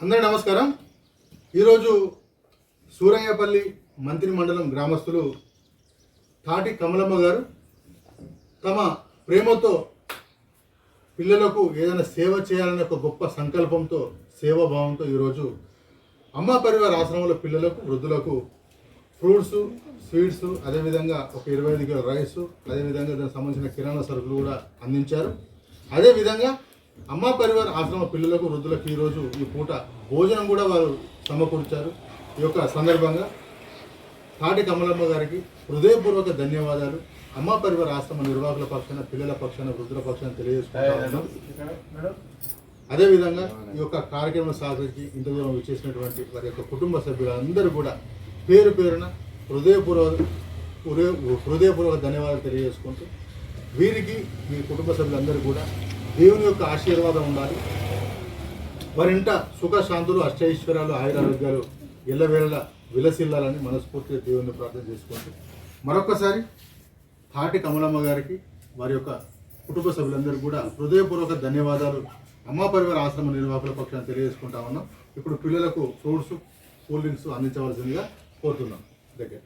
అందరి నమస్కారం. ఈరోజు సూరయ్యపల్లి మంత్రి మండలం గ్రామస్తులు తాటి కమలమ్మ గారు తమ ప్రేమతో పిల్లలకు ఏదైనా సేవ చేయాలనే ఒక గొప్ప సంకల్పంతో సేవాభావంతో ఈరోజు అమ్మ పరివార ఆశ్రమంలో పిల్లలకు వృద్ధులకు ఫ్రూట్స్ స్వీట్స్ అదేవిధంగా ఒక ఇరవై ఐదు కిలో రైస్ అదేవిధంగా దానికి సంబంధించిన కిరాణా సరుకులు కూడా అందించారు. అదేవిధంగా అమ్మ పరివార ఆశ్రమ పిల్లలకు వృద్ధులకు ఈరోజు ఈ పూట భోజనం కూడా వారు సమకూర్చారు. ఈ యొక్క సందర్భంగా తాటి కమలమ్మ గారికి హృదయపూర్వక ధన్యవాదాలు. అమ్మ పరివార ఆశ్రమ నిర్వాహకుల పక్షాన పిల్లల పక్షాన వృద్ధుల పక్షాన తెలియజేసుకుంటా ఉన్నాం. అదేవిధంగా ఈ యొక్క కార్యక్రమం సహకరించి ఇంత దూరం విచ్చేసినటువంటి వారి యొక్క కుటుంబ సభ్యులందరూ కూడా పేరు పేరున హృదయపూర్వక హృదయ హృదయపూర్వక ధన్యవాదాలు తెలియజేసుకుంటూ వీరికి మీ కుటుంబ సభ్యులందరూ కూడా దేవుని యొక్క ఆశీర్వాదం ఉండాలి. వారింట సుఖ శాంతులు అష్టైశ్వర్యాలు ఆయురారోగ్యాలు ఎల్లవేళలా విలసిల్లాలని మనస్ఫూర్తిగా దేవుని ప్రార్థన చేసుకుంటూ మరొకసారి తాటి కమలమ్మ గారికి వారి యొక్క కుటుంబ సభ్యులందరూ కూడా హృదయపూర్వక ధన్యవాదాలు. అమ్మా పరివార ఆశ్రమ నిర్వాహకుల పక్షాన్ని తెలియజేసుకుంటా ఉన్నాం. ఇప్పుడు పిల్లలకు ఫ్రూట్స్ కూల్ డ్రింక్స్ అందించవలసిందిగా కోరుతున్నాం. దగ్గర